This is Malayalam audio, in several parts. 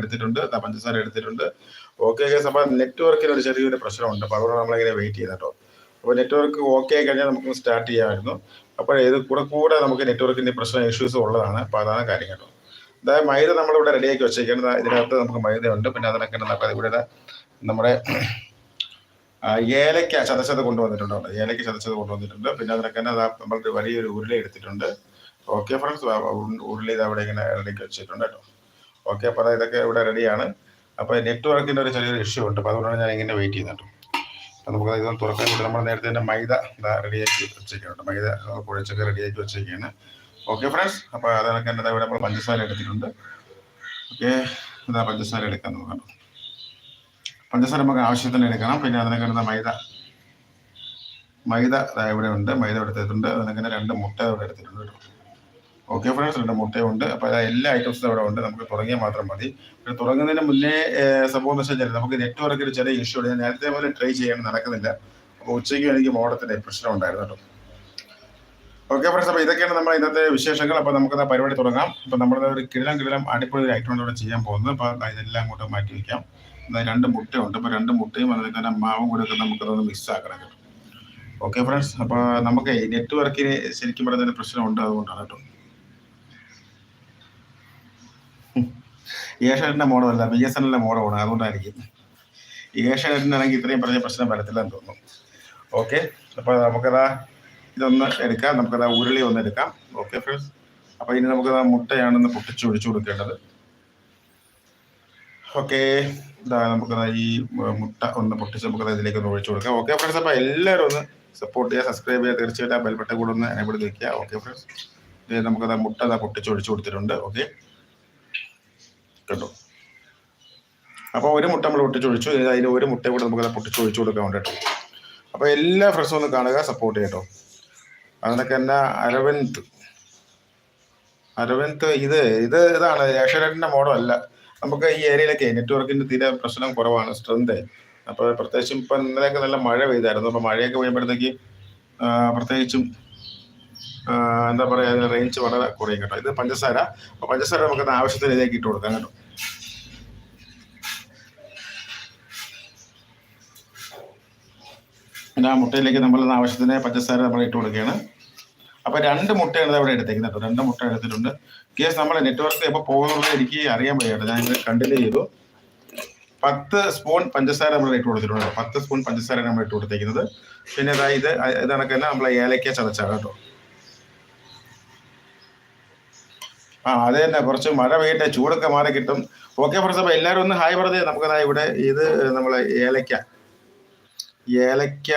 എടുത്തിട്ടുണ്ട് പഞ്ചസാര എടുത്തിട്ടുണ്ട്. ഓക്കെ കേസ് സംഭവം നെറ്റ്വർക്കിന് ഒരു ചെറിയൊരു പ്രശ്നമുണ്ട്. അപ്പോൾ അതുകൊണ്ട് നമ്മളിങ്ങനെ വെയിറ്റ് ചെയ്യുന്ന കേട്ടോ. അപ്പോൾ നെറ്റ്വർക്ക് ഓക്കെ ആയി കഴിഞ്ഞാൽ നമുക്ക് സ്റ്റാർട്ട് ചെയ്യാമായിരുന്നു. അപ്പോൾ ഇത് കൂടെ കൂടെ നമുക്ക് നെറ്റ്വർക്കിന്റെ പ്രശ്നം ഇഷ്യൂസ് ഉള്ളതാണ്. അപ്പോൾ അതാണ് കാര്യം കേട്ടോ. അതായത് മൈദ നമ്മളിവിടെ റെഡിയാക്കി വെച്ചേക്കുന്നത് ഇതിനകത്ത് നമുക്ക് മൈദയുണ്ട്. പിന്നെ അതിനൊക്കെ നമുക്ക് ഇവിടെ നമ്മുടെ ഏലയ്ക്ക ചതച്ചത് കൊണ്ടുവന്നിട്ടുണ്ട് ഏലയ്ക്ക ചതച്ചത് കൊണ്ടുവന്നിട്ടുണ്ട്. പിന്നെ അതിനൊക്കെ തന്നെ നമ്മളൊരു വലിയൊരു ഉരുളി എടുത്തിട്ടുണ്ട്. ഓക്കെ ഫ്രണ്ട്സ് ഉരുളി ഇത് അവിടെ ഇങ്ങനെ റെഡിയാക്കി വെച്ചിട്ടുണ്ട് കേട്ടോ. ഓക്കെ അപ്പോൾ ഇതൊക്കെ ഇവിടെ റെഡിയാണ് അപ്പോൾ നെറ്റ്വർക്കിന്റെ ഒരു ചെറിയൊരു ഇഷ്യൂ ഉണ്ട്. അപ്പോൾ അതുകൊണ്ടാണ് ഞാൻ ഇങ്ങനെ വെയിറ്റ് ചെയ്യുന്നത് നമുക്ക് ഇതൊന്ന് തുറക്കാൻ വേണ്ടി നമ്മൾ നേരത്തെ തന്നെ മൈദ റെഡിയാക്കി വെച്ചിട്ടുണ്ട് മൈദ കുഴച്ചൊക്കെ റെഡിയാക്കി വെച്ചേക്കാണ് ഓക്കെ ഫ്രണ്ട്സ് അപ്പോൾ അതൊക്കെ തന്നെ ഇവിടെ നമ്മൾ പഞ്ചസാര എടുത്തിട്ടുണ്ട്. ഓക്കെ ഇതാ പഞ്ചസാര എടുക്കാൻ നോക്കാം. പഞ്ചസാര നമുക്ക് ആവശ്യത്തിന് എടുക്കണം. പിന്നെ അതിനൊക്കെ മൈദ. മൈദ ഇവിടെ ഉണ്ട്. മൈദ എടുത്തിട്ടുണ്ട്. അതിനൊക്കെ രണ്ട് മുട്ട ഇവിടെ എടുത്തിട്ടുണ്ട് കേട്ടോ. ഓക്കെ ഫ്രണ്ട്സ് രണ്ട് മുട്ടയുണ്ട്. അപ്പോൾ എല്ലാ ഐറ്റംസും അവിടെ ഉണ്ട്. നമുക്ക് തുടങ്ങിയാൽ മാത്രം മതി. പിന്നെ തുടങ്ങുന്നതിന് മുന്നേ സംഭവം എന്ന് വെച്ചാൽ നമുക്ക് നെറ്റ്വർക്കിൽ ചെറിയ ഇഷ്യൂ ഉണ്ട്. ഞാൻ നേരത്തെ പോലെ ട്രൈ ചെയ്യാൻ നടക്കുന്നില്ല. അപ്പോൾ ഉച്ചയ്ക്ക് എനിക്ക് മോഡത്തിന്റെ പ്രശ്നം ഉണ്ടായിരുന്നു കേട്ടോ. ഓക്കെ ഫ്രണ്ട്സ് അപ്പോൾ ഇതൊക്കെയാണ് നമ്മുടെ ഇന്നത്തെ വിശേഷങ്ങൾ. അപ്പോൾ നമുക്ക് ആ പരിപാടി തുടങ്ങാം. അപ്പോൾ നമ്മുടെ ഒരു കിടിലം കിടിലം അടിപൊളി ഒരു ഐറ്റം ഇവിടെ ചെയ്യാൻ പോകുന്നത് അപ്പോൾ ഇതെല്ലാം അങ്ങോട്ട് മാറ്റി വയ്ക്കാം രണ്ട് മുട്ടയുണ്ട്. അപ്പോൾ രണ്ട് മുട്ടയും അതിൽ തന്നെ മാവും കൂടെ ഒക്കെ നമുക്കതൊന്ന് മിക്സ് ആക്കണം കേട്ടോ. ഓക്കെ ഫ്രണ്ട്സ് അപ്പോൾ നമുക്ക് നെറ്റ്വർക്കിന് ശരിക്കും പറയുന്നതിന് പ്രശ്നമുണ്ട് അതുകൊണ്ടാണ് കേട്ടോ. ഏഷ്യാനെറ്റിന്റെ മോഡമല്ല ബി എസ് എൻ മോഡമാണ് അതുകൊണ്ടായിരിക്കും. ഏഷ്യാനെറ്റിനാണെങ്കിൽ ഇത്രയും പറഞ്ഞ പ്രശ്നം വരത്തില്ലെന്ന് തോന്നുന്നു. ഓക്കെ അപ്പോൾ നമുക്കതാ ഇതൊന്ന് എടുക്കാം നമുക്കതാ ഉരുളി ഒന്ന് എടുക്കാം. ഓക്കെ ഫ്രണ്ട്സ് അപ്പോൾ ഇനി നമുക്കതാ മുട്ടയാണെന്ന് പൊട്ടിച്ച് ഒഴിച്ചു കൊടുക്കേണ്ടത്. ഓക്കെ ഇതാ നമുക്കതാ ഈ മുട്ട ഒന്ന് പൊട്ടിച്ച് നമുക്കത് ഇതിലേക്ക് ഒന്ന് ഒഴിച്ചു കൊടുക്കാം. ഓക്കെ ഫ്രണ്ട്സ് അപ്പോൾ എല്ലാവരും ഒന്ന് സപ്പോർട്ട് ചെയ്യുക സബ്സ്ക്രൈബ് ചെയ്യുക തീർച്ചയായിട്ടും ആ ബെൽബട്ടൻ കൂടെ ഒന്ന് അനുഭവം നിൽക്കുക ഓക്കെ ഫ്രണ്ട്സ് നമുക്കതാ മുട്ട പൊട്ടിച്ച് ഒഴിച്ചു കൊടുത്തിട്ടുണ്ട്. ഓക്കെ കേട്ടോ. അപ്പോൾ ഒരു മുട്ട നമ്മൾ പൊട്ടിച്ചൊഴിച്ചു. അതിൽ ഒരു മുട്ട കൂടെ നമുക്ക് പൊട്ടിച്ച് ഒഴിച്ചു കൊടുക്കാൻ വേണ്ടി അപ്പോൾ എല്ലാ ഫ്രണ്ട്സും ഒന്ന് കാണുക സപ്പോർട്ട് ചെയ്യട്ടോ. അതിനൊക്കെ എന്നാ അരവിന്ദ്. അരവിന്ദ് ഇത് ഇത് ഇതാണ് ഏഷ്യാനെറ്റിന്റെ മോഡൽ അല്ല. നമുക്ക് ഈ ഏരിയയിലൊക്കെ നെറ്റ്വർക്കിന്റെ തീരെ പ്രശ്നം കുറവാണ് സ്ട്രെങ്ത് അപ്പോൾ പ്രത്യേകിച്ചും ഇപ്പം ഇന്നലെയൊക്കെ നല്ല മഴ പെയ്തായിരുന്നു. അപ്പോൾ മഴയൊക്കെ പെയ്യുമ്പോഴത്തേക്ക് ആ, പ്രത്യേകിച്ചും എന്താ പറയുക റേഞ്ച് വളരെ കുറയും കേട്ടോ. ഇത് പഞ്ചസാര. അപ്പോൾ പഞ്ചസാര നമുക്ക് ആവശ്യത്തിന് ഇതേക്ക് ഇട്ട് കൊടുക്കാം കേട്ടോ. പിന്നെ ആ മുട്ടയിലേക്ക് നമ്മൾ ആവശ്യത്തിന് പഞ്ചസാര നമ്മൾ ഇട്ട് കൊടുക്കുകയാണ്. അപ്പോൾ രണ്ട് മുട്ടയാണ് അവിടെ എടുത്തേക്കുന്നത് കേട്ടോ. രണ്ട് മുട്ട എടുത്തിട്ടുണ്ട്. കേസ് നമ്മൾ നെറ്റ്വർക്ക് എപ്പോൾ പോകുന്നുള്ളത് എനിക്ക് അറിയാൻ വയ്യാട്ടോ ഞാൻ കണ്ടിന്യൂ ചെയ്തു. പത്ത് സ്പൂൺ പഞ്ചസാര നമ്മൾ ഇട്ട് കൊടുത്തിട്ടുണ്ട് പത്ത് സ്പൂൺ പഞ്ചസാര നമ്മൾ ഇട്ട് കൊടുത്തേക്കുന്നത്. പിന്നെ ഇതാ ഇത് ഇത് നമ്മൾ നമ്മളെ ഏലക്ക ചതച്ചാണ് കേട്ടോ. ആ അത് തന്നെ. കുറച്ച് മഴ പെയ്യട്ടെ ചൂടൊക്കെ മാറി കിട്ടും. ഓക്കെ ഫ്രണ്ട്സ് എല്ലാവരും ഒന്ന് ഹായ് പറഞ്ഞേ നമുക്ക് ഇവിടെ ഇത് നമ്മളെ ഏലക്ക. ഏലക്ക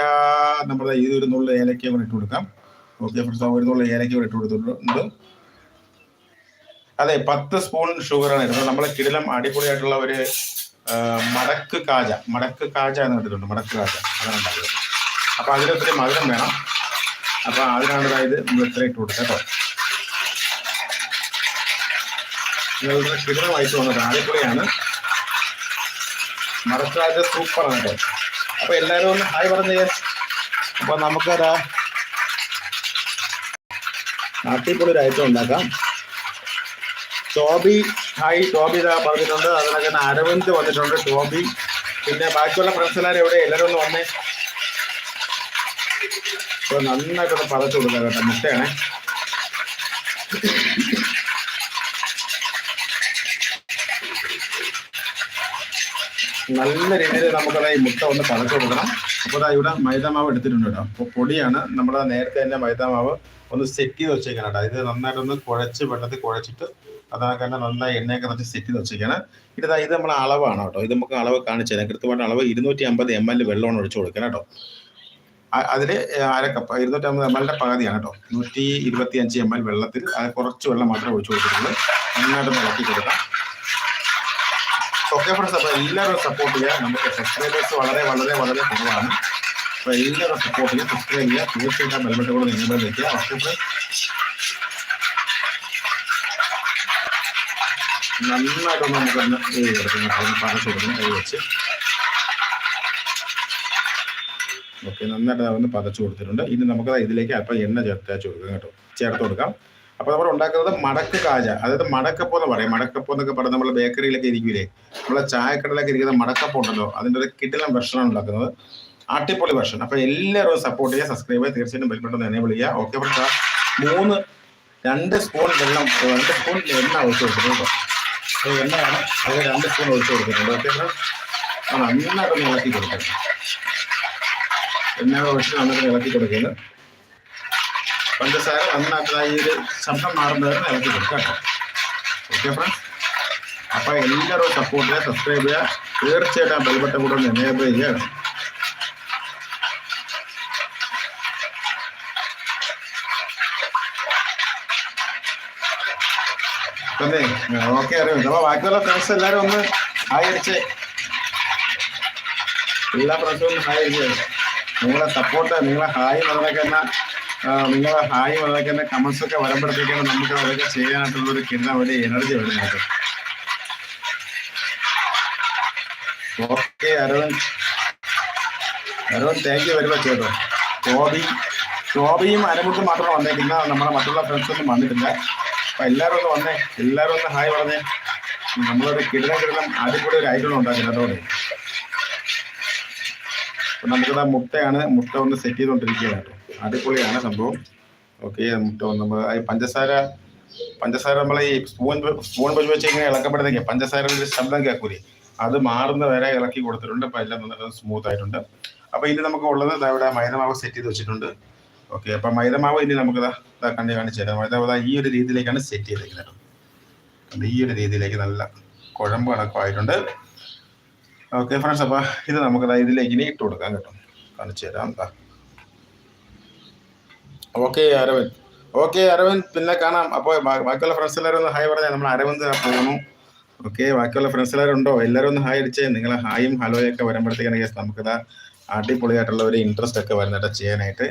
നമ്മുടെ ഇത് ഒരു നുള്ള ഏലക്ക കൂടെ ഇട്ട് കൊടുക്കാം. ഓക്കെ ഫ്രണ്ട്സ് ഒരു നുള്ള ഏലക്ക കൂടെ ഇട്ട് കൊടുത്തിട്ടുണ്ട്. അതെ പത്ത് സ്പൂൺ ഷുഗറാണ് ഇടുന്നത് നമ്മളെ കിടിലം അടിപൊളിയായിട്ടുള്ള ഒരു മടക്ക് കാജ. മടക്ക് കാജ എന്ന് കണ്ടിട്ടുണ്ട് മടക്ക് കാജ. അതാണ് അപ്പൊ അതിലൊത്തിരി മധുരം വേണം. അപ്പൊ അതിനാണ് അതായത് നമ്മൾ ഇത്രയും ഇട്ട് കൊടുക്കാം കേട്ടോ. നിങ്ങളുടെ കിടിലമായിട്ട് വന്നത് അടിപൊളിയാണ് മടക്ക് കാജ സൂപ്പറാണ് കേട്ടോ. അപ്പൊ എല്ലാവരും ഒന്ന് ഹായ് പറഞ്ഞേ അപ്പൊ നമുക്കൊരാ അടിപൊളി ഒരു ഐറ്റം ഉണ്ടാക്കാം. ടോബി ഹായ് ടോബി ഇതാ പറഞ്ഞിട്ടുണ്ട്. അതിനൊക്കെ അരവിന്ദ് വന്നിട്ടുണ്ട് ടോബി. പിന്നെ ബാക്കിയുള്ള ഫ്രണ്ട്സ് എല്ലാവരും എവിടെ? എല്ലാവരും ഒന്ന് വന്നേ. ഇപ്പൊ നന്നായിട്ടൊന്ന് പതച്ചു കൊടുക്കാം കേട്ടോ മുട്ടയാണേ. നല്ല രീതിയിൽ നമുക്കത് ഈ മുട്ട ഒന്ന് പതച്ചു കൊടുക്കണം. അപ്പോൾ ഇവിടെ മൈദാമാവ് എടുത്തിട്ടുണ്ട് കേട്ടോ. അപ്പോൾ പൊടിയാണ് നമ്മൾ നേരത്തെ തന്നെ മൈദാമാവ് ഒന്ന് സെറ്റ് ചെയ്ത് വെച്ചേക്കണം കേട്ടോ. ഇത് നന്നായിട്ടൊന്ന് കുഴച്ച് വെള്ളത്തിൽ കുഴച്ചിട്ട് അതൊക്കെ തന്നെ നന്നായി എണ്ണയൊക്കെ നിറച്ച് സെറ്റ് ചെയ്ത് വെച്ചേക്കാണ്. ഇത് ഇത് നമ്മൾ അളവാണ് കേട്ടോ. ഇത് നമുക്ക് അളവ് കാണിച്ചു തരാം. കൃത്യമായിട്ട് അളവ് ഇരുന്നൂറ്റി അമ്പത് എം എൽ വെള്ളമാണ് ഒഴിച്ചു കൊടുക്കണം കേട്ടോ. അതിൽ അരക്കപ്പ് ഇരുന്നൂറ്റി അമ്പത് എം എല്ലിന്റെ പകുതിയാണ് കേട്ടോ. നൂറ്റി ഇരുപത്തി അഞ്ച് എം എൽ വെള്ളത്തിൽ അത് കുറച്ച് വെള്ളം മാത്രമേ ഒഴിച്ചു കൊടുത്തിട്ടുള്ളൂ. നന്നായിട്ട് ഇളക്കി കൊടുക്കാം. ഓക്കെ അപ്പോൾ എല്ലാവരും സപ്പോർട്ട് ചെയ്യുക നമുക്ക് സബ്സ്ക്രൈബേഴ്സ് വളരെ വളരെ വളരെ കുറവാണ്. അപ്പോൾ എല്ലാവരും സപ്പോർട്ട് ചെയ്യുക. സബ്സ്ക്രൈബ് ചെയ്യുക തീർച്ചയായിട്ടും ബെൽബട്ടൻ കൂടെ നിങ്ങൾ വെക്കുക. ഓക്കെ നന്നായിട്ടൊന്ന് നമുക്കൊന്ന് ഇത് കൊടുക്കണം കൈ വെച്ച്. ഓക്കെ നന്നായിട്ട് ഒന്ന് പതച്ചു കൊടുത്തിട്ടുണ്ട്. ഇനി നമുക്ക് ഇതിലേക്ക് അല്പം എണ്ണ ചേർത്ത് കൊടുക്കാം കേട്ടോ. ചേർത്ത് കൊടുക്കാം. അപ്പൊ നമ്മൾ ഉണ്ടാക്കുന്നത് മടക്ക് കാജ. അതായത് മടക്കപ്പം എന്ന് പറയും. മടക്കപ്പം എന്നൊക്കെ പറഞ്ഞ് നമ്മൾ ബേക്കറിയിലൊക്കെ ഇരിക്കൂലേ? നമ്മളെ ചായക്കടലൊക്കെ ഇരിക്കുന്ന മടക്കപ്പം ഉണ്ടല്ലോ അതിന്റെ ഒരു കിട്ടിലം വെർഷനാണ് ഉണ്ടാക്കുന്നത്. അട്ടിപ്പൊളി വെർഷൻ അപ്പൊ എല്ലാവരും സപ്പോർട്ട് ചെയ്യുക സബ്സ്ക്രൈബ് ചെയ്യുക തീർച്ചയായിട്ടും ബെൽബട്ടൺ എനേബിൾ ചെയ്യുക. ഓക്കെ അപ്പോൾ മൂന്ന് രണ്ട് സ്പൂൺ വെള്ളം രണ്ട് സ്പൂൺ എണ്ണ ഒഴിച്ചു കൊടുത്തിട്ടുണ്ട് കേട്ടോ. എണ്ണയാണ് അതിൽ രണ്ട് സ്പൂൺ ഒഴിച്ചു കൊടുത്തിട്ടുണ്ട്. ഓക്കെ നന്നായിട്ടൊന്ന് ഇളക്കി കൊടുക്കുന്നത് എണ്ണ ഒഴിച്ച് നന്നായിട്ട് ഇളക്കി കൊടുക്കുന്നത് പഞ്ചസാര ഈ ഒരു ശബ്ദം മാറുന്നവരെ ഇളക്കി കൊടുക്കാം ഓക്കെ ഫ്രണ്ട്സ് അപ്പൊ എല്ലാവരും സപ്പോർട്ട് ചെയ്യുക സബ്സ്ക്രൈബ് ചെയ്യുക. തീർച്ചയായിട്ടും ആ ബെൽബട്ടൺ കൂടെ ഒന്ന് എനേബിൾ ചെയ്യുക തന്നെ ഓക്കെ അറിയാം. അപ്പൊ ബാക്കിയുള്ള ഫ്രണ്ട്സ് എല്ലാരും ഒന്ന് ഹായ് അടിച്ച് എല്ലാ ഫ്രണ്ട്സും ഹായ് അടിച്ച് നിങ്ങളെ സപ്പോർട്ട് നിങ്ങളെ ഹായ് വന്നതൊക്കെ തന്നെ നിങ്ങളെ ഹായ് അതൊക്കെ തന്നെ കമൻസ് ഒക്കെ വരുമ്പോഴത്തേക്കാണ് നമുക്ക് അതൊക്കെ ചെയ്യാനായിട്ടുള്ള ഒരു കിണ്ണ ഒരു എനർജി വരുന്നത് okay Aravind Aravind thank you very much കേട്ടോ. ടോബി ടോബിയും അരമുട്ടും മാത്രം വന്നേക്കുന്ന നമ്മുടെ മറ്റുള്ള ഫ്രണ്ട്സ് ഒന്നും വന്നിട്ടില്ല. അപ്പൊ എല്ലാവരും ഒന്ന് വന്നേ. എല്ലാവരും ഒന്ന് ഹായ് പറഞ്ഞേ. നമ്മളൊരു കിടലം കിടലം കൂടെ ഒരു ഐറ്റം ഉണ്ടാക്കുന്നത് അതോടെ നമുക്കിതാ മുട്ടയാണ്. മുട്ട ഒന്ന് സെറ്റ് ചെയ്തുകൊണ്ടിരിക്കുകയാണ്. അടിപൊളിയാണ് സംഭവം. ഓക്കെ നമ്മൾ പഞ്ചസാര പഞ്ചസാര നമ്മൾ ഈ സ്പൂൺ സ്പൂൺ വെച്ച് വെച്ച് ഇങ്ങനെ ഇളക്കപ്പെടുന്നെങ്കിൽ പഞ്ചസാര ഒരു ശബ്ദം കേൾക്കൂലേ? അത് മാറുന്ന വരെ ഇളക്കി കൊടുത്തിട്ടുണ്ട്. അപ്പോൾ എല്ലാം നല്ല സ്മൂത്ത് ആയിട്ടുണ്ട്. അപ്പോൾ ഇനി നമുക്ക് ഉള്ളത് ഇവിടെ മൈദമാവ് സെറ്റ് ചെയ്ത് വെച്ചിട്ടുണ്ട്. ഓക്കെ അപ്പോൾ മൈദമാവ് ഇനി നമുക്ക് ഇതാ കണ്ടി കാണിച്ചു തരാം. മൈദാവ് ഈ ഒരു രീതിയിലേക്കാണ് സെറ്റ് ചെയ്തിരിക്കുന്നത്? ഈ ഒരു രീതിയിലേക്ക് നല്ല കുഴമ്പ് കണക്കായിട്ടുണ്ട് ഓക്കെ ഫ്രണ്ട്സ് അപ്പോൾ ഇത് നമുക്ക് ഇതിലേക്ക് ഇനി ഇട്ട് കൊടുക്കാം കേട്ടോ. കാണിച്ചു തരാം ഓക്കെ അരവിന്ദ്. ഓക്കെ അരവിന്ദ് പിന്നെ കാണാം. അപ്പോൾ ബാക്കിയുള്ള ഫ്രണ്ട്സ് എല്ലാവരും ഒന്ന് ഹായ് പറഞ്ഞാൽ നമ്മൾ അരവിന്ദ് പോകുന്നു ഓക്കെ ബാക്കിയുള്ള ഫ്രണ്ട്സ് എല്ലാവരും ഉണ്ടോ? എല്ലാവരും ഒന്ന് ഹായ് അടിച്ച്. നിങ്ങൾ ഹായും ഹലോയും ഒക്കെ വരുമ്പോഴത്തേക്കാണ് കേസ് നമുക്കിതാ അടിപൊളിയായിട്ടുള്ള ഒരു ഇൻട്രസ്റ്റ് ഒക്കെ വരുന്നിട്ട് ചെയ്യാനായിട്ട്.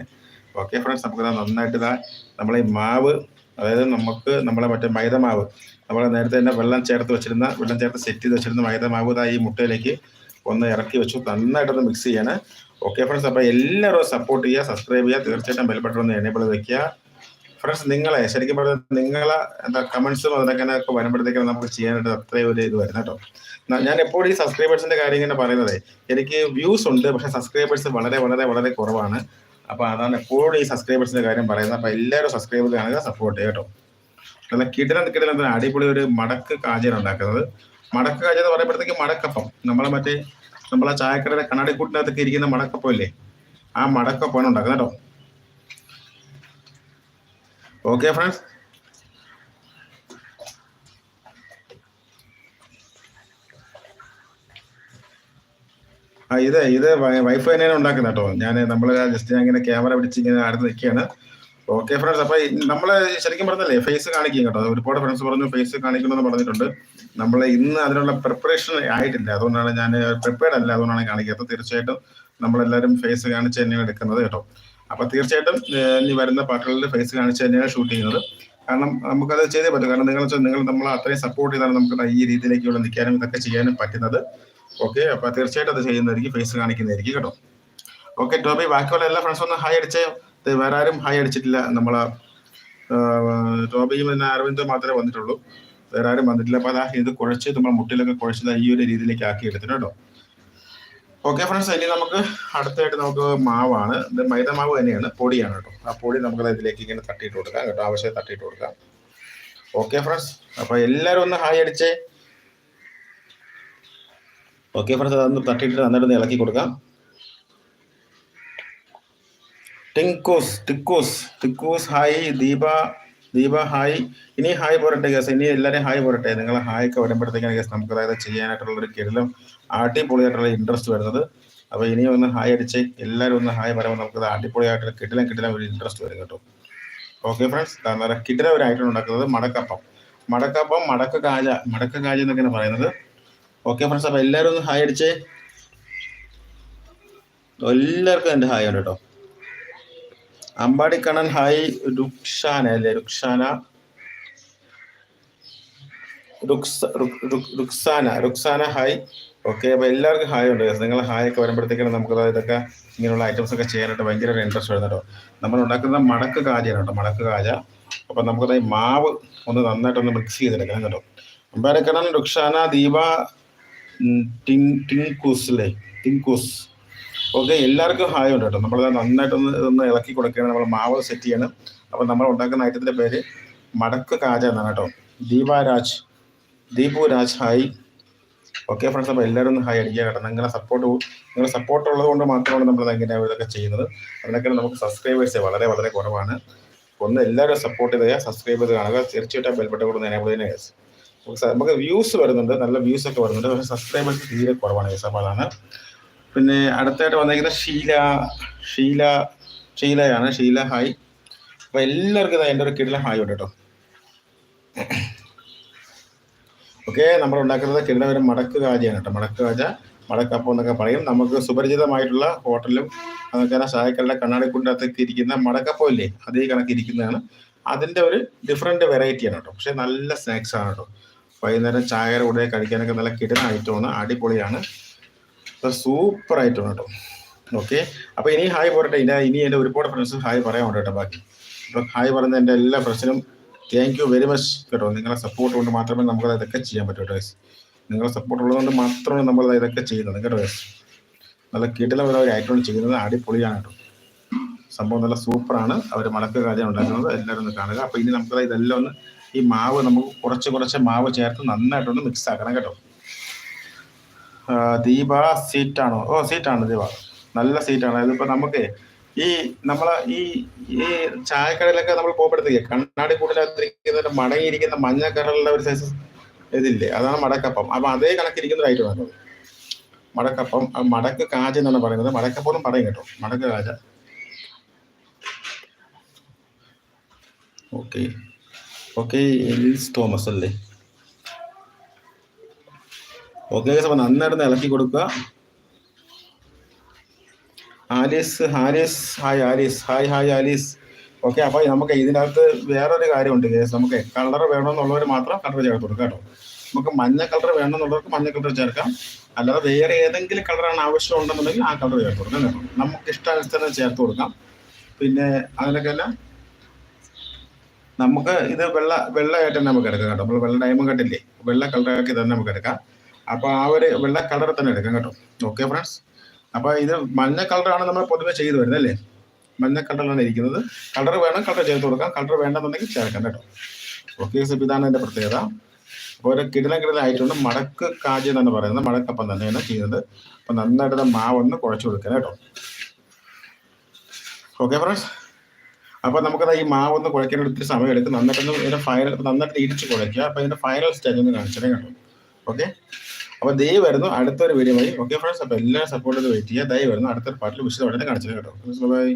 ഓക്കെ ഫ്രണ്ട്സ് നമുക്കിതാ നന്നായിട്ട് ഇതാ നമ്മളെ മാവ് അതായത് നമുക്ക് നമ്മളെ മറ്റേ മൈദ മാവ് നമ്മൾ നേരത്തെ തന്നെ വെള്ളം ചേർത്ത് വെച്ചിരുന്ന വെള്ളം ചേർത്ത് സെറ്റ് ചെയ്ത് വെച്ചിരുന്ന മൈദ മാവ് ഇതാ ഈ മുട്ടയിലേക്ക് ഒന്ന് ഇറക്കി വെച്ചു. നന്നായിട്ടൊന്ന് മിക്സ് ചെയ്യാണ്. ഓക്കെ ഫ്രണ്ട്സ് അപ്പോൾ എല്ലാവരും സപ്പോർട്ട് ചെയ്യുക സബ്സ്ക്രൈബ് ചെയ്യുക തീർച്ചയായിട്ടും ബെൽബട്ടൺ ഒന്ന് എനേബിൾ വെക്കുക. ഫ്രണ്ട്സ് നിങ്ങളെ ശരിക്കും പറഞ്ഞാൽ നിങ്ങളെ എന്താ കമൻസും അതൊക്കെ ഒക്കെ വരുമ്പോഴത്തേക്കാണ് നമുക്ക് ചെയ്യാനായിട്ട് അത്രയും ഒരു ഇത് വരുന്നത് കേട്ടോ. ഞാൻ എപ്പോഴും ഈ സബ്സ്ക്രൈബേഴ്സിന്റെ കാര്യം ഇങ്ങനെ പറയുന്നത് എനിക്ക് വ്യൂസ് ഉണ്ട് പക്ഷേ സബ്സ്ക്രൈബേഴ്സ് വളരെ വളരെ വളരെ കുറവാണ്. അപ്പോൾ അതാണ് എപ്പോഴും ഈ സബ്സ്ക്രൈബേഴ്സിന്റെ കാര്യം പറയുന്നത്. അപ്പോൾ എല്ലാവരും സബ്സ്ക്രൈബ് കാണുക സപ്പോർട്ട് ചെയ്യുക കേട്ടോ. നല്ല കിടിലം കിടിലം അടിപൊളി ഒരു മടക്ക് കാജയാണ് ഉണ്ടാക്കുന്നത്. മടക്ക് കാജ എന്ന് പറയുമ്പോഴത്തേക്ക് മടക്കപ്പം. നമ്മളെ മറ്റേ നമ്മളെ ചായക്കടയുടെ കണ്ണാടിക്കൂട്ടിനകത്തൊക്കെ ഇരിക്കുന്ന മടക്കപ്പോയില്ലേ ആ മടക്കപ്പമാണ് ഉണ്ടാക്കുന്നത് കേട്ടോ. ഓക്കെ ഫ്രണ്ട്സ് ആ ഇത് ഇത് വൈഫ് തന്നെയാണ് ഉണ്ടാക്കുന്നത് കേട്ടോ. ഞാൻ നമ്മൾ ജസ്റ്റ് ഞാൻ ഇങ്ങനെ ക്യാമറ പിടിച്ച് ഇങ്ങനെ അടുത്ത് നിൽക്കുകയാണ്. ഓക്കെ ഫ്രണ്ട്സ് അപ്പൊ നമ്മൾ ശരിക്കും പറഞ്ഞല്ലേ ഫേസ് കാണിക്കും കേട്ടോ. ഒരുപാട് ഫ്രണ്ട്സ് പറഞ്ഞു ഫേസ് കാണിക്കണമെന്ന് പറഞ്ഞിട്ടുണ്ട്. നമ്മൾ ഇന്ന് അതിനുള്ള പ്രിപ്പറേഷൻ ആയിട്ടില്ല. അതുകൊണ്ടാണ് ഞാൻ പ്രിപ്പയർഡ് അല്ല അതുകൊണ്ടാണ് കാണിക്കാത്തത്. തീർച്ചയായിട്ടും നമ്മളെല്ലാവരും ഫേസ് കാണിച്ച് തന്നെയാണ് എടുക്കുന്നത് കേട്ടോ. അപ്പൊ തീർച്ചയായിട്ടും ഇനി വരുന്ന പാട്ടുകളിൽ ഫേസ് കാണിച്ച് തന്നെയാണ് ഷൂട്ട് ചെയ്യുന്നത്. കാരണം നമുക്കത് ചെയ്തേ പറ്റും. കാരണം നിങ്ങൾ നിങ്ങൾ നമ്മൾ അത്രയും സപ്പോർട്ട് ചെയ്താണ് നമുക്ക് ഈ രീതിയിലേക്ക് ഇവിടെ നിൽക്കാനും ഇതൊക്കെ ചെയ്യാനും പറ്റുന്നത്. ഓക്കെ അപ്പൊ തീർച്ചയായിട്ടും അത് ചെയ്യുന്നതായിരിക്കും ഫേസ് കാണിക്കുന്നതായിരിക്കും കേട്ടോ. ഓക്കെ ടോബി ബാക്കിയുള്ള എല്ലാ ഫ്രണ്ട്സും ഒന്ന് ഹായ് അടിച്ചേ. വേറെ ആരും ഹായ് അടിച്ചിട്ടില്ല. നമ്മളെ ടോബിയും പിന്നെ അരവിന്ദ് മാത്രമേ വന്നിട്ടുള്ളൂ. വേറെ ആരും വന്നിട്ടില്ല. അപ്പൊ അതാ ഇത് കുഴച്ച് നമ്മൾ മുട്ടിലൊക്കെ കുഴച്ചത് ഈ ഒരു രീതിയിലേക്ക് ആക്കി എടുത്തിട്ടുണ്ടോ ഓക്കെ ഫ്രണ്ട്സ് ഇനി നമുക്ക് അടുത്തായിട്ട് നമുക്ക് മാവാണ്. ഇത് മൈദ മാവ് തന്നെയാണ്. പൊടിയാണ് കേട്ടോ. ആ പൊടി നമുക്ക് ഇതിലേക്ക് ഇങ്ങനെ തട്ടിയിട്ട് കൊടുക്കാം കേട്ടോ. ആവശ്യം തട്ടിയിട്ട് കൊടുക്കാം. ഓക്കെ ഫ്രണ്ട്സ് അപ്പൊ എല്ലാവരും ഒന്ന് ഹായ് അടിച്ചേ. ഓക്കെ ഫ്രണ്ട്സ് അതൊന്ന് തട്ടിയിട്ട് നന്നായിട്ട് ഇളക്കി കൊടുക്കാം. ടിങ്കോസ് ടിക്കോസ് ടിക്കോസ് ഹായ് ദീപ ദീപ ഹായ് ഇനി ഹായ് പോരട്ടെ ഗസ് ഇനി എല്ലാവരും ഹായ് പോരട്ടെ. നിങ്ങൾ ഹായ് ഒക്കെ വരുമ്പോഴത്തേക്കാണ് ഗസ് നമുക്ക് അതായത് ചെയ്യാനായിട്ടുള്ള ഒരു കിടലും അടിപൊളിയായിട്ടുള്ള ഇൻട്രസ്റ്റ് വരുന്നത്. അപ്പോൾ ഇനി ഒന്ന് ഹായ് അടിച്ച് എല്ലാവരും ഒന്ന് ഹായ് പറയുമ്പോൾ നമുക്ക് അടിപൊളിയായിട്ടുള്ള കിടലം കിടലം ഒരു ഇൻട്രസ്റ്റ് വരും കേട്ടോ. ഓക്കെ ഫ്രണ്ട്സ് നല്ല കിടലം ഒരു ഐറ്റം ഉണ്ടാക്കുന്നത് മടക്കപ്പം. മടക്കപ്പം മടക്ക കാജ മടക്ക കാജ എന്നൊക്കെയാണ് പറയുന്നത്. ഓക്കെ ഫ്രണ്ട്സ് അപ്പോൾ എല്ലാവരും ഒന്ന് ഹായ് അടിച്ച്. എല്ലാവർക്കും എന്റെ ഹായ് ഉണ്ട് കേട്ടോ. അമ്പാടിക്കണ്ണൻ ഹായ്. രുക്ഷാന അല്ലേ? രുക്ഷാന. റുക്സ- റുക്- റുക്- റുക്സാന റുക്സാന ഹായ്. ഓക്കെ അപ്പൊ എല്ലാവർക്കും ഹായ് ഉണ്ട്. നിങ്ങൾ ഹായ് ഒക്കെ വരുമ്പോഴത്തേക്കാണ് നമുക്ക് ഇതൊക്കെ ഇങ്ങനെയുള്ള ഐറ്റംസ് ഒക്കെ ചെയ്യാനായിട്ട് ഭയങ്കര ഒരു ഇൻട്രസ്റ്റ് വരുന്നുണ്ടോ നമ്മൾ ഉണ്ടാക്കുന്ന മടക്ക് കാജയാണ് കേട്ടോ മടക്ക് കാജ അപ്പോൾ നമുക്കത് മാവ് ഒന്ന് നന്നായിട്ടൊന്ന് മിക്സ് ചെയ്തെടുക്കണം കേട്ടോ. അമ്പാരക്കടൻ റുക്ഷാന ദീപ ടിങ്കൂസ് അല്ലേ? ടിങ്കൂസ് ഓക്കെ എല്ലാവർക്കും ഹായ് ഉണ്ട്? കേട്ടോ നമ്മളത് നന്നായിട്ടൊന്ന് ഇതൊന്ന് ഇളക്കി കൊടുക്കുകയാണ്. നമ്മൾ മാവ് സെറ്റ് ചെയ്യണം. അപ്പം നമ്മൾ ഉണ്ടാക്കുന്ന ഐറ്റത്തിന്റെ പേര് മടക്ക് കാജ എന്നാണ് കേട്ടോ. Deepa Raj. Deepu Raj hi. Okay friends അപ്പോൾ എല്ലാവരും ഒന്ന് ഹായ് അടിക്കുക കേട്ടോ. നിങ്ങളുടെ സപ്പോർട്ട് നിങ്ങളുടെ സപ്പോർട്ട് ഉള്ളത് കൊണ്ട് മാത്രമാണ് നമ്മൾ ഇങ്ങനെ ഇതൊക്കെ ചെയ്യുന്നത്. അതിനൊക്കെ നമുക്ക് സബ്സ്ക്രൈബേഴ്സ് വളരെ വളരെ കുറവാണ്. ഒന്ന് എല്ലാവരും സപ്പോർട്ട് ചെയ്യുക സബ്സ്ക്രൈബ് ചെയ്ത് കാണുക. തീർച്ചയായിട്ടും ബെൽബട്ട കൂടെ എനേബിൾ ചെയ്യുന്ന കേസ് നമുക്ക് നമുക്ക് വ്യൂസ് വരുന്നുണ്ട്. നല്ല വ്യൂസ് ഒക്കെ വരുന്നുണ്ട്. പക്ഷേ സബ്സ്ക്രൈബേഴ്സ് തീരെ കുറവാണ് കേസ് അപ്പോൾ അതാണ് പിന്നെ അടുത്തായിട്ട് വന്നേക്കുന്ന ഷീല ഷീല ഷീലയാണ് ഷീല ഹായ്. അപ്പോൾ എല്ലാവർക്കും എന്റെ ഒരു കിടില ഹായ് ഉണ്ട് കേട്ടോ. ഓക്കെ നമ്മൾ ഉണ്ടാക്കുന്നത് കിടില ഒരു മടക്ക് കാജയാണ് കേട്ടോ. മടക്ക് കാജ മടക്കപ്പം എന്നൊക്കെ പറയും. നമുക്ക് സുപരിചിതമായിട്ടുള്ള ഹോട്ടലും അതൊക്കെ ചായക്കടയുടെ കണ്ണാടിക്കുണ്ടത്തൊക്കെ ഇരിക്കുന്ന മടക്കപ്പം ഇല്ലേ? അതേ കണക്ക് ഇരിക്കുന്നതാണ്. അതിന്റെ ഒരു ഡിഫറെന്റ് വെറൈറ്റിയാണ് കേട്ടോ. പക്ഷേ നല്ല സ്നാക്സ് ആണ് കേട്ടോ. വൈകുന്നേരം ചായയുടെ കൂടെ കഴിക്കാനൊക്കെ നല്ല കിടന ഐറ്റമാണ് അടിപൊളിയാണ്. സൂപ്പർ ആയിട്ടുണ്ട് കേട്ടോ. ഓക്കെ അപ്പോൾ ഇനി ഹായ് പോരട്ടെ ഇനി ഇനി എന്റെ ഒരുപാട് ഫ്രണ്ട്സ് ഹായ് പറയാനുണ്ട് കേട്ടോ ബാക്കി. അപ്പോൾ ഹായ് പറയുന്ന എന്റെ എല്ലാ ഫ്രണ്ട്സിനും താങ്ക് യു വെരി മച്ച് കേട്ടോ. നിങ്ങളെ സപ്പോർട്ട് കൊണ്ട് മാത്രമേ നമുക്ക് ഇതൊക്കെ ചെയ്യാൻ പറ്റൂ കേട്ടോ. നിങ്ങളെ സപ്പോർട്ട് ഉള്ളതുകൊണ്ട് മാത്രമാണ് നമ്മൾ ഇതൊക്കെ ചെയ്യുന്നത് കേട്ടോ. നല്ല കിടിലം ഒരു ആയിട്ടാണ് ചെയ്യുന്നത്. അടിപൊളിയാണ് കേട്ടോ. സംഭവം നല്ല സൂപ്പറാണ്. അവർ മടക്ക് കാര്യം ഉണ്ടാക്കുന്നത്. എല്ലാവരും ഒന്ന് കാണുക. അപ്പോൾ ഇനി നമുക്ക് ഇതെല്ലാം ഒന്ന് ഈ മാവ് നമുക്ക് കുറച്ച് കുറച്ച് മാവ് ചേർത്ത് നന്നായിട്ടൊന്ന് മിക്സ് ആക്കണം കേട്ടോ. ദീപ സീറ്റാണോ? ഓ സീറ്റാണ് ദീപ. നല്ല സീറ്റാണ്. അതിപ്പോൾ നമുക്ക് ഈ നമ്മളെ ഈ ഈ ചായക്കടയിലൊക്കെ നമ്മൾ പോകുമ്പോഴത്തേക്ക് കണ്ണാടി കൂടുതലകത്തിരിക്കുന്ന മടങ്ങിയിരിക്കുന്ന മഞ്ഞ കളറിലുള്ള ഒരു സൈസ് ഇതില്ലേ? അതാണ് മടക്കപ്പം. അപ്പം അതേ കണക്കിരിക്കുന്ന ഐറ്റം അത്. മടക്കപ്പം മടക്ക് കാജ എന്നാണ് പറയുന്നത്. മടക്കപ്പം പറയും കേട്ടോ. മടക്ക് കാജ. ഓക്കെ. ഓക്കെ എൽസ് തോമസ് അല്ലേ? ഓക്കെ അപ്പം നന്നായിട്ട് ഇളക്കി കൊടുക്കുക. Alice Harris hi Alice hi hi Alice. Okay അപ്പോൾ നമുക്ക് ഇതിനകത്ത് വേറൊരു കാര്യമുണ്ട് കേസ് നമുക്ക് കളർ വേണമെന്നുള്ളവർ മാത്രം കളർ ചേർത്ത് കൊടുക്കാം കേട്ടോ. നമുക്ക് മഞ്ഞ കളർ വേണമെന്നുള്ളവർക്ക് മഞ്ഞ കളർ ചേർക്കാം. അല്ലാതെ വേറെ ഏതെങ്കിലും കളറാണ് ആവശ്യം ഉണ്ടെന്നുണ്ടെങ്കിൽ ആ കളർ ചേർത്ത് കൊടുക്കാം കേട്ടോ. നമുക്ക് ഇഷ്ടാനുസരണം ചേർത്ത് കൊടുക്കാം. പിന്നെ അതിനൊക്കെ അല്ല. നമുക്ക് ഇത് വെള്ള വെള്ളയായിട്ട് തന്നെ നമുക്ക് എടുക്കാം കേട്ടോ. നമ്മൾ വെള്ള ഡയമണ്ട് കണ്ടില്ലേ? വെള്ള കളറാക്കി തന്നെ നമുക്ക് എടുക്കാം. അപ്പോൾ ആ ഒരു വെള്ള കളർ തന്നെ എടുക്കാം കേട്ടോ. ഓക്കെ ഫ്രണ്ട്സ് അപ്പോൾ ഇത് മഞ്ഞ കളറാണ് നമ്മൾ പൊതുവെ ചെയ്തു വരുന്നത് അല്ലേ? മഞ്ഞ കളറിലാണ് ഇരിക്കുന്നത്. കളർ വേണം കളർ ചേർത്ത് കൊടുക്കാം. കളർ വേണ്ടെന്നുണ്ടെങ്കിൽ ചേർക്കാം കേട്ടോ. ഓക്കെ സോ ഇതാണ് എന്റെ പ്രത്യേകത. അപ്പോൾ ഒരു കിടിലം കിടിലം ആയിട്ടുണ്ട്. മടക്ക് കാജ് എന്നാണ് പറയുന്നത്. മടക്കപ്പം തന്നെയാണ് ചെയ്യുന്നത്. അപ്പോൾ നന്നായിട്ട് മാവൊന്ന് കുഴച്ച് കൊടുക്കണം കേട്ടോ. ഓക്കെ ഫ്രണ്ട്സ് അപ്പോൾ നമുക്കത് ഈ മാവൊന്ന് കുഴക്കാൻ ഒത്തിരി സമയം എടുക്കും നന്നായിട്ടൊന്ന് ഇതിന്റെ നന്നായിട്ട് ഇടിച്ച് കുഴയ്ക്കുക. അപ്പോൾ ഇതിന്റെ ഫൈനൽ സ്റ്റേജ് ഒന്ന് കാണിച്ചിട്ടേ കേട്ടോ. ഓക്കെ അപ്പോൾ ദൈ വരുന്നു അടുത്തൊരു വീഡിയോ വഴി. ഓക്കെ ഫ്രണ്ട്സ് അപ്പോൾ എല്ലാവരും സപ്പോർട്ട് ചെയ്ത് വെയിറ്റ് ചെയ്യുക. ദൈ വരുന്നു അടുത്തൊരു പാട്ടിൽ വിശദമായിട്ട് കാണിച്ചു കേട്ടോ. ബൈ